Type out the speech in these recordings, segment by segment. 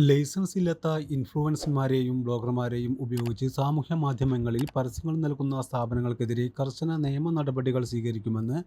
Licence ഇല്ലാത്ത ഇൻഫ്ലുവൻസർമാരെയും ബ്ലോഗർമാരെയും ഉപയോഗിച്ച് സാമൂഹ്യ മാധ്യമങ്ങളിൽ പരസ്യങ്ങൾ നൽകുന്ന സ്ഥാപനങ്ങൾക്കെതിരെ കർശന നിയമ നടപടികൾ സ്വീകരിക്കുമെന്ന്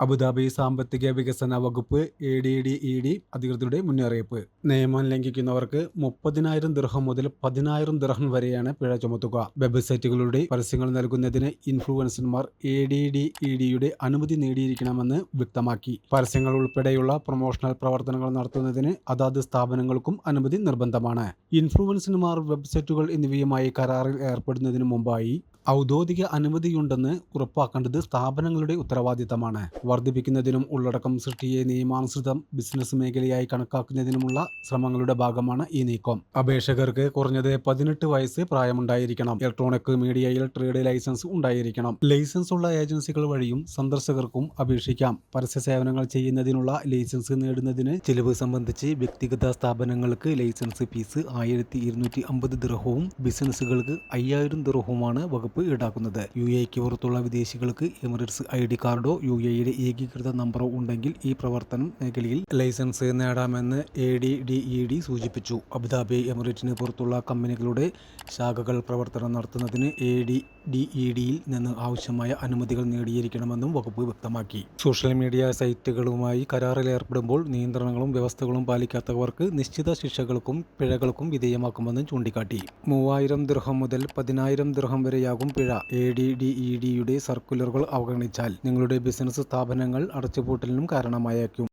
അബുദാബി സാമ്പത്തിക വികസന വകുപ്പ് A D D E D അധികൃതരുടെ മുന്നറിയിപ്പ്. നിയമം ലംഘിക്കുന്നവർക്ക് മുപ്പതിനായിരം ദിർഹം മുതൽ പതിനായിരം ദിർഹം വരെയാണ് പിഴ ചുമത്തുക. വെബ്സൈറ്റുകളുടെ പരസ്യങ്ങൾ നൽകുന്നതിന് ഇൻഫ്ലുവൻസർമാർ എ ഡി ഡി ഇ ഡിയുടെ അനുമതി നേടിയിരിക്കണമെന്ന് വ്യക്തമാക്കി. പരസ്യങ്ങൾ ഉൾപ്പെടെയുള്ള പ്രൊമോഷണൽ പ്രവർത്തനങ്ങൾ നടത്തുന്നതിന് അതാത് സ്ഥാപനങ്ങൾക്കും അനുമതി നിർബന്ധമാണ്. ഇൻഫ്ലുവൻസർമാർ വെബ്സൈറ്റുകൾ എന്നിവയുമായി കരാറിൽ ഏർപ്പെടുന്നതിന് മുമ്പായി ഔദ്യോഗിക അനുമതിയുണ്ടെന്ന് ഉറപ്പാക്കേണ്ടത് സ്ഥാപനങ്ങളുടെ ഉത്തരവാദിത്തമാണ്. വർദ്ധിപ്പിക്കുന്നതിനും ഉള്ളടക്കം സൃഷ്ടിയെ നിയമാനുസൃതം ബിസിനസ് മേഖലയായി കണക്കാക്കുന്നതിനുമുള്ള ശ്രമങ്ങളുടെ ഭാഗമാണ് ഈ നീക്കം. അപേക്ഷകർക്ക് കുറഞ്ഞത് പതിനെട്ട് വയസ്സ് പ്രായമുണ്ടായിരിക്കണം. ഇലക്ട്രോണിക് മീഡിയയിൽ ട്രേഡ് ലൈസൻസ് ഉണ്ടായിരിക്കണം. ലൈസൻസ് ഉള്ള ഏജൻസികൾ വഴിയും സന്ദർശകർക്കും അപേക്ഷിക്കാം. പരസ്യ സേവനങ്ങൾ ചെയ്യുന്നതിനുള്ള ലൈസൻസ് നേടുന്നതിന് ചിലവ് സംബന്ധിച്ച് വ്യക്തിഗത സ്ഥാപനങ്ങൾക്ക് ലൈസൻസ് ഫീസ് ആയിരത്തി ഇരുന്നൂറ്റി അമ്പത് ദിർഹവും ബിസിനസ്സുകൾക്ക് അയ്യായിരം ദിർഹവുമാണ് വകുപ്പ് ഈടാക്കുന്നത്. യു എക്ക് പുറത്തുള്ള വിദേശികൾക്ക് എമിറേറ്റ്സ് ഐ ഡി കാർഡോ യു എയുടെ ഏകീകൃത നമ്പറോ ഉണ്ടെങ്കിൽ ഈ പ്രവർത്തനം മേഖലയിൽ ലൈസൻസ് നേടാമെന്ന് A D D E D സൂചിപ്പിച്ചു. അബുദാബി എമിറേറ്റിന് പുറത്തുള്ള കമ്പനികളുടെ ശാഖകൾ പ്രവർത്തനം നടത്തുന്നതിന് എ ഡി ഡി ഇ ഡിയിൽ നിന്ന് ആവശ്യമായ അനുമതികൾ നേടിയിരിക്കണമെന്നും വകുപ്പ് വ്യക്തമാക്കി. സോഷ്യൽ മീഡിയ സൈറ്റുകളുമായി കരാറിൽ ഏർപ്പെടുമ്പോൾ നിയന്ത്രണങ്ങളും വ്യവസ്ഥകളും പാലിക്കാത്തവർക്ക് നിശ്ചിത ശിക്ഷകൾക്കും പിഴകൾക്കും വിധേയമാക്കുമെന്നും ചൂണ്ടിക്കാട്ടി. മൂവായിരം ദൃഹം മുതൽ പതിനായിരം ദൃഹം വരെയാകും പിഴ. എ ഡി ഡി ഇ ഡിയുടെ സർക്കുലറുകൾ അവഗണിച്ചാൽ നിങ്ങളുടെ ബിസിനസ് സ്ഥാപനങ്ങൾ അടച്ചുപൂട്ടലിനും കാരണമായേക്കും.